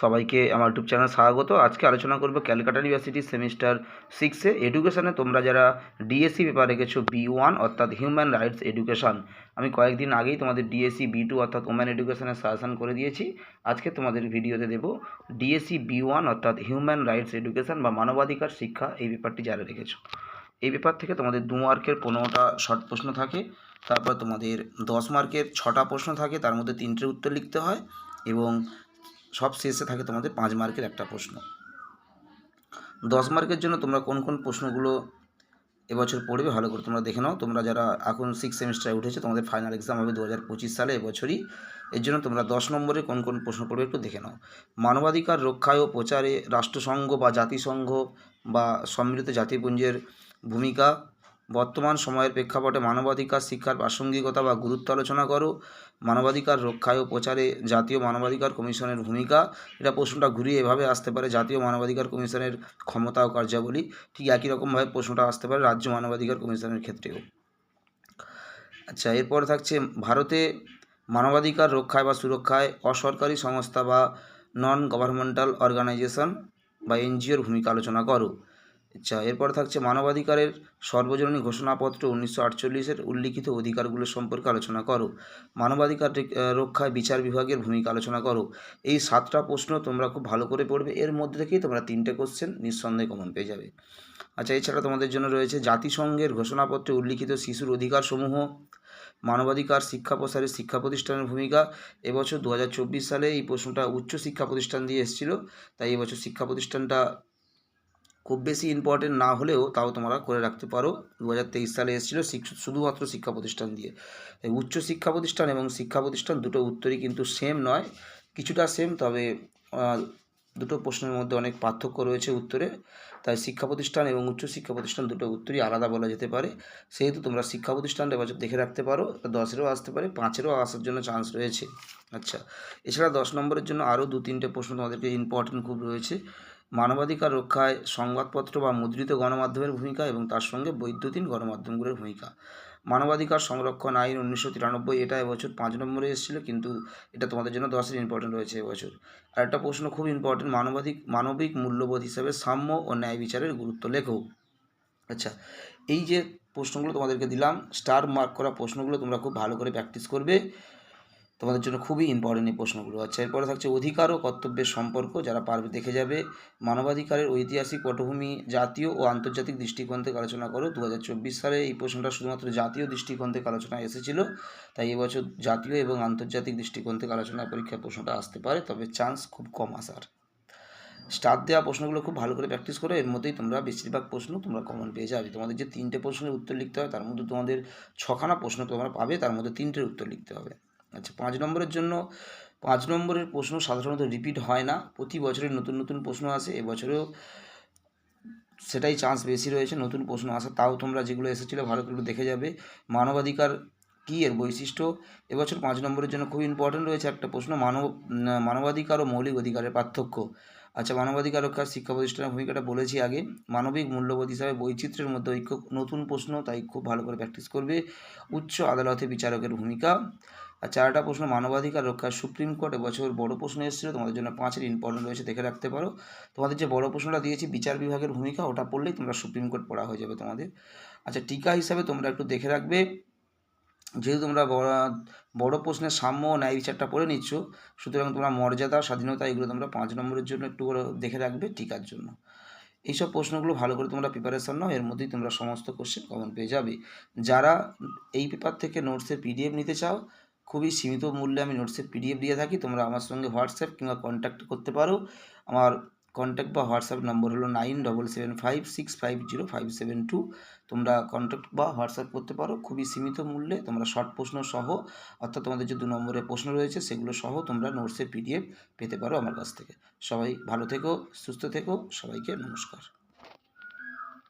সবাইকে আমার YouTube channel স্বাগত। আজকে আলোচনা করব ক্যালকাটা ইউনিভার্সিটি সেমিস্টার সিক্সে এডুকেশানে তোমরা যারা ডিএসসি পেপার রেখেছো বি ওয়ান অর্থাৎ হিউম্যান রাইটস এডুকেশন আমি কয়েকদিন আগেই তোমাদের ডিএসসি বি টু অর্থাৎ ওম্যান এডুকেশনের সাজেশন করে দিয়েছি। আজকে তোমাদের ভিডিওতে দেব ডিএসসি বি ওয়ান অর্থাৎ হিউম্যান রাইটস এডুকেশন বা মানবাধিকার শিক্ষা। এই পেপারটি যারা রেখেছো। এই পেপার থেকে তোমাদের দু মার্কের পনেরোটা শর্ট প্রশ্ন থাকে। তারপর তোমাদের দশ মার্কের ছটা প্রশ্ন থাকে। তার মধ্যে তিনটে উত্তর লিখতে হয় এবং সব শেষে থাকে তোমাদের পাঁচ মার্কের একটা প্রশ্ন। দশ মার্কের জন্য তোমরা কোন কোন প্রশ্নগুলো এবছর পড়বে ভালো করে তোমরা দেখে নাও। তোমরা যারা এখন সিক্স সেমিস্টারে উঠেছে, তোমাদের ফাইনাল এক্সাম হবে দু হাজার পঁচিশ সালে এবছরই। এর জন্য তোমরা দশ নম্বরে কোন কোন প্রশ্ন পড়বে একটু দেখে নাও। মানবাধিকার রক্ষায় ও প্রচারে রাষ্ট্রসংঘ বা জাতিসংঘ বা সম্মিলিত জাতিপুঞ্জের ভূমিকা বর্তমান সময়ের প্রেক্ষাপটে মানবাধিকার, শিক্ষার প্রাসঙ্গিকতা বা গুরুত্ব আলোচনা করো। মানবাধিকার রক্ষায় ও প্রচারে জাতীয় মানবাধিকার কমিশনের ভূমিকা। এটা প্রশ্নটা ঘুরিয়ে এভাবে আসতে পারে জাতীয় মানবাধিকার কমিশনের ক্ষমতা ও কার্যাবলী। ঠিক একই রকমভাবে প্রশ্নটা আসতে পারে রাজ্য মানবাধিকার কমিশনের ক্ষেত্রেও। আচ্ছা এরপর থাকছে ভারতে মানবাধিকার রক্ষায় বা সুরক্ষায় অসরকারি সংস্থা বা নন গভর্নমেন্টাল অর্গানাইজেশন বা এনজিওর ভূমিকা আলোচনা করো। আচ্ছা এরপর থাকছে মানবাধিকারের সর্বজনীন ঘোষণাপত্র উনিশশো আটচল্লিশের উল্লিখিত অধিকারগুলো সম্পর্কে আলোচনা করো। মানবাধিকার রক্ষায় বিচার বিভাগের ভূমিকা আলোচনা করো। এই সাতটা প্রশ্ন তোমরা খুব ভালো করে পড়বে। এর মধ্যে থেকেই তোমরা তিনটে কোশ্চেন নিঃসন্দেহে কমন পেয়ে যাবে। আচ্ছা এছাড়া তোমাদের জন্য রয়েছে জাতিসংঘের ঘোষণাপত্রে উল্লিখিত শিশুর অধিকারসমূহ, মানবাধিকার শিক্ষা প্রসারের শিক্ষা প্রতিষ্ঠানের ভূমিকা। এবছর দু হাজার চব্বিশ সালে এই প্রশ্নটা উচ্চ শিক্ষা প্রতিষ্ঠান দিয়ে এসেছিল। তাই এবছর শিক্ষা প্রতিষ্ঠানটা খুব বেশি ইম্পর্টেন্ট না হলেও তাও তোমরা করে রাখতে পারো। দু হাজার তেইশ সালে এসেছিল শুধুমাত্র শিক্ষা প্রতিষ্ঠান দিয়ে। এই উচ্চ শিক্ষা প্রতিষ্ঠান এবং শিক্ষা প্রতিষ্ঠান দুটো উত্তরই কিন্তু সেম নয়, কিছুটা সেম তবে দুটো প্রশ্নের মধ্যে অনেক পার্থক্য রয়েছে উত্তরে। তাই শিক্ষা প্রতিষ্ঠান এবং উচ্চ শিক্ষা প্রতিষ্ঠান দুটো উত্তরই আলাদা বলা যেতে পারে। সেহেতু তোমরা শিক্ষা প্রতিষ্ঠানটা এবছর দেখে রাখতে পারো দশেরও আসতে পারে, পাঁচেরও আসার জন্য চান্স রয়েছে। আচ্ছা এছাড়া দশ নম্বরের জন্য আরও দু তিনটে প্রশ্ন তোমাদেরকে ইম্পর্টেন্ট খুব রয়েছে। মানবাধিকার রক্ষায় সংবাদপত্র বা মুদ্রিত গণমাধ্যমের ভূমিকা এবং তার সঙ্গে বৈদ্যুতিন গণমাধ্যমগুলোর ভূমিকা। মানবাধিকার সংরক্ষণ আইন উনিশশো তিরানব্বই এটা এবছর পাঁচ নম্বরে এসেছিল, কিন্তু এটা তোমাদের জন্য দশের ইম্পর্টেন্ট রয়েছে এবছর। আর একটা প্রশ্ন খুব ইম্পর্টেন্ট মানবাধিক, মানবিক মূল্যবোধ হিসাবে সাম্য ও ন্যায় বিচারের গুরুত্ব লেখো। আচ্ছা এই যে প্রশ্নগুলো তোমাদেরকে দিলাম স্টার মার্ক করা প্রশ্নগুলো তোমরা খুব ভালো করে প্র্যাকটিস করবে। তোমাদের জন্য খুবই ইম্পর্টেন্ট এই প্রশ্নগুলো। আচ্ছা এরপরে থাকছে অধিকার ও কর্তব্যের সম্পর্ক, যারা পারবে দেখে যাবে। মানবাধিকারের ঐতিহাসিক পটভূমি, জাতীয় ও আন্তর্জাতিক দৃষ্টিকোণ থেকে আলোচনা করো। দু হাজার চব্বিশ সালে এই প্রশ্নটা শুধুমাত্র জাতীয় দৃষ্টিকোণ থেকে আলোচনায় এসেছিল। তাই এবছর জাতীয় এবং আন্তর্জাতিক দৃষ্টিকোণ থেকে আলোচনায় পরীক্ষায় প্রশ্নটা আসতে পারে, তবে চান্স খুব কম আসার। স্টার দেওয়া প্রশ্নগুলো খুব ভালো করে প্র্যাকটিস করো, এর মধ্যেই তোমরা বেশিরভাগ প্রশ্ন তোমরা কমন পেয়ে যাবে। তোমাদের যে তিনটে প্রশ্নের উত্তর লিখতে হয়, তার মধ্যে তোমাদের ছখানা প্রশ্ন তোমরা পাবে, তার মধ্যে তিনটের উত্তর লিখতে হবে। আচ্ছা পাঁচ নম্বরের জন্য, পাঁচ নম্বরের প্রশ্ন সাধারণত রিপিট হয় না। প্রতি বছরের নতুন নতুন প্রশ্ন আসে। এবছরেও সেটাই চান্স বেশি রয়েছে, নতুন প্রশ্ন আসে। তাও তোমরা যেগুলো এসেছিল ভালো করে দেখে যাবে। মানবাধিকার কী এর বৈশিষ্ট্য? এবছর পাঁচ নম্বরের জন্য খুব ইম্পর্টেন্ট রয়েছে একটা প্রশ্ন, মানব, মানবাধিকার ও মৌলিক অধিকারের পার্থক্য। আচ্ছা মানবাধিকার রক্ষার শিক্ষা প্রতিষ্ঠানের ভূমিকাটা বলেছি আগে। মানবিক মূল্যবোধ হিসাবে বৈচিত্র্যের মধ্যে ঐক্য নতুন প্রশ্ন, তাই খুব ভালো করে প্র্যাকটিস করবে। উচ্চ আদালতে বিচারকের ভূমিকা। আর চারটা প্রশ্ন মানবাধিকার রক্ষা সুপ্রিম কোর্ট এবছর বড় প্রশ্ন এসেছিল, তোমাদের জন্য পাঁচের ইম্পর্টেন্ট রয়েছে, দেখে রাখতে পারো। তোমাদের যে বড় প্রশ্নটা দিয়েছি, বিচার বিভাগের ভূমিকা, ওটা পড়লেই তোমরা সুপ্রিম কোর্ট পড়া হয়ে যাবে তোমাদের। আচ্ছা টিকা হিসাবে তোমরা একটু দেখে রাখবে। যেহেতু তোমরা বড় বড় প্রশ্নের সাম্য ন্যায় বিচারটা পড়ে নিচ্ছ, সুতরাং তোমরা মর্যাদা, স্বাধীনতা, এগুলো তোমরা পাঁচ নম্বরের জন্য একটু করে দেখে রাখবে টিকার জন্য। এইসব প্রশ্নগুলো ভালো করে তোমরা প্রিপারেশন নাও, এর মধ্যেই তোমরা সমস্ত কোশ্চেন কমন পেয়ে যাবে। যারা এই পেপার থেকে নোটসের পিডিএফ নিতে চাও খুবই সীমিত মূল্যে আমি নোটসের পিডিএফ দিয়ে থাকি। তোমরা আমার সঙ্গে হোয়াটসঅ্যাপ কিংবা কন্ট্যাক্ট করতে পারো। আমার কন্ট্যাক্ট বা হোয়াটসঅ্যাপ নম্বর হলো nine double seven five six five zero five seven two তোমরা কন্ট্যাক্ট বা হোয়াটসঅ্যাপ করতে পারো। খুবই সীমিত মূল্যে তোমরা শর্ট প্রশ্ন সহ, অর্থাৎ তোমাদের যে দু নম্বরের প্রশ্ন রয়েছে, সেগুলো সহ তোমরা নোটসের পিডিএফ পেতে পারো আমার কাছ থেকে। সবাই ভালো থেকো, সুস্থ থেকো, সবাইকে নমস্কার।